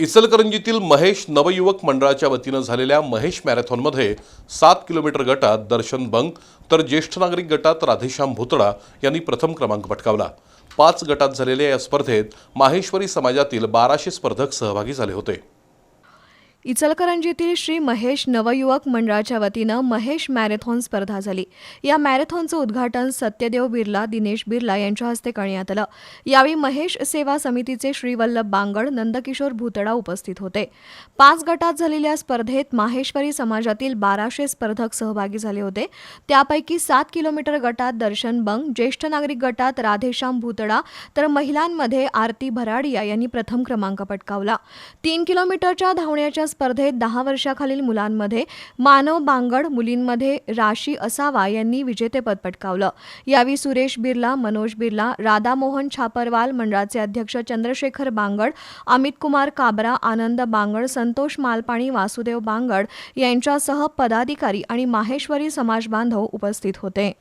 इचलकरंजीतील महेश नवयुवक मंडळाच्या वतीनं झालेल्या महेश मॅरेथॉनमध्ये सात किलोमीटर गटात दर्शन बंग तर ज्येष्ठ नागरिक गटात राधेश्याम भुतडा यांनी प्रथम क्रमांक पटकावला. पाच गटात झालेल्या या स्पर्धेत माहेश्वरी समाजातील बाराशे स्पर्धक सहभागी झाले होते. इचलकरंजीतील श्री महेश नवयुवक मंडळाच्या वतीनं महेश मॅरेथॉन स्पर्धा झाली. या मॅरेथॉनचं उद्घाटन सत्यदेव बिर्ला दिनेश बिर्ला यांच्या हस्ते करण्यात आलं. यावेळी महेश सेवा समितीचे श्री वल्लभ बांगड नंदकिशोर भुतडा उपस्थित होते. पाच गटात झालेल्या स्पर्धेत माहेश्वरी समाजातील बाराशे स्पर्धक सहभागी झाले होते. त्यापैकी सात किलोमीटर गटात दर्शन बंग ज्येष्ठ नागरिक गटात राधेश्याम भुतडा तर महिलांमध्ये आरती भराडिया यांनी प्रथम क्रमांक पटकावला. तीन किलोमीटरच्या धावण्याच्या स्पर्धेत दहा वर्षाखालील मुलांमध्ये मानव बांगड मुलींमध्ये राशी असावा यांनी विजेतेपद पटकावलं. यावेळी सुरेश बिर्ला मनोज बिर्ला राधामोहन छापरवाल मंडळाचे अध्यक्ष चंद्रशेखर बांगड अमित कुमार काबरा आनंद बांगड संतोष मालपाणी वासुदेव बांगड यांच्यासह पदाधिकारी आणि माहेश्वरी समाज बांधव उपस्थित होते.